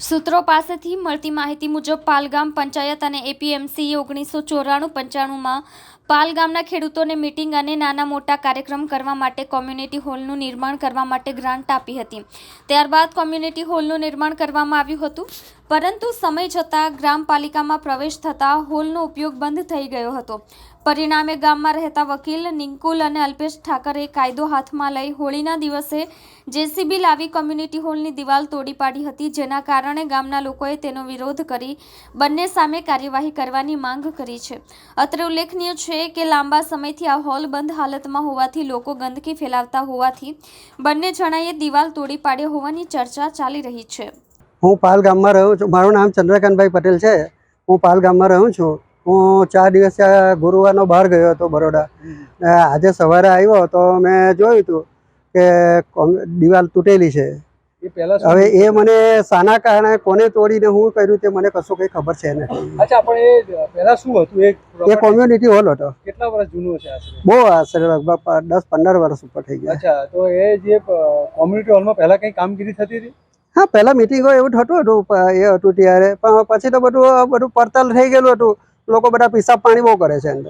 સૂત્રો પાસેથી મળતી માહિતી મુજબ પાલગામ પંચાયત અને એપીએમસીએ ઓગણીસો ચોરાણું પંચાણુંમાં પાલ ગામના ખેડૂતોને મિટિંગ અને નાના મોટા કાર્યક્રમ કરવા માટે કોમ્યુનિટી હોલનું નિર્માણ કરવા માટે ગ્રાન્ટ આપી હતી. ત્યારબાદ કોમ્યુનિટી હોલનું નિર્માણ કરવામાં આવ્યું હતું. પરંતુ સમય જતાં ગ્રામપાલિકામાં પ્રવેશ થતાં હોલનો ઉપયોગ બંધ થઈ ગયો હતો. પરિણામે ગામમાં રહેતા વકીલ નિંકુલ અને અલ્પેશ ઠાકરે કાયદો હાથમાં લઈ હોળીના દિવસે જેસીબી લાવી કોમ્યુનિટી હોલની દિવાલ તોડી પાડી હતી, જેના કારણે ગામના લોકોએ તેનો વિરોધ કરી બંને સામે કાર્યવાહી કરવાની માંગ કરી છે. અત્રે ઉલ્લેખનીય છે કે લાંબા સમયથી આ હોલ બંધ હાલતમાં હોવાથી લોકો ગંદકી ફેલાવતા હોવાથી બંને જણાએ દિવાલ તોડી પાડ્યો હોવાની ચર્ચા ચાલી રહી છે. હું પાલ ગામમાં રહું છું. મારું નામ ચંદ્રકાંતભાઈ પટેલ છે. હું પાલ ગામમાં રહું છું. હું ચાર દિવસ ગુરુવારનો બહાર ગયો હતો બરોડા. આજે સવારે આવ્યો તો મેં જોયું હતું કે દિવાલ તૂટેલી છે. હવે એ મને સાના કારણે કોને તોડીને હું કર્યું તે મને કશું કઈ ખબર છે નથી અચ્છા પણ એ પહેલા શું હતું? એ કોમ્યુનિટી હોલ હતો. કેટલા વર્ષ જૂનો છે બહુ આશરે લગભગ દસ પંદર વર્ષ ઉપર થઈ ગયા. અચ્છા તો એ જે કોમ્યુનિટી હોલમાં પહેલા કઈ કામગીરી થતી હતી? હા પહેલા મિટિંગો એવું થતું હતું એ હતું ત્યારે. પણ પછી તો બધું બધું પડતાલ થઈ ગયેલું હતું. લોકો બધા પિશાબ પાણી બહુ કરે છે અંદર.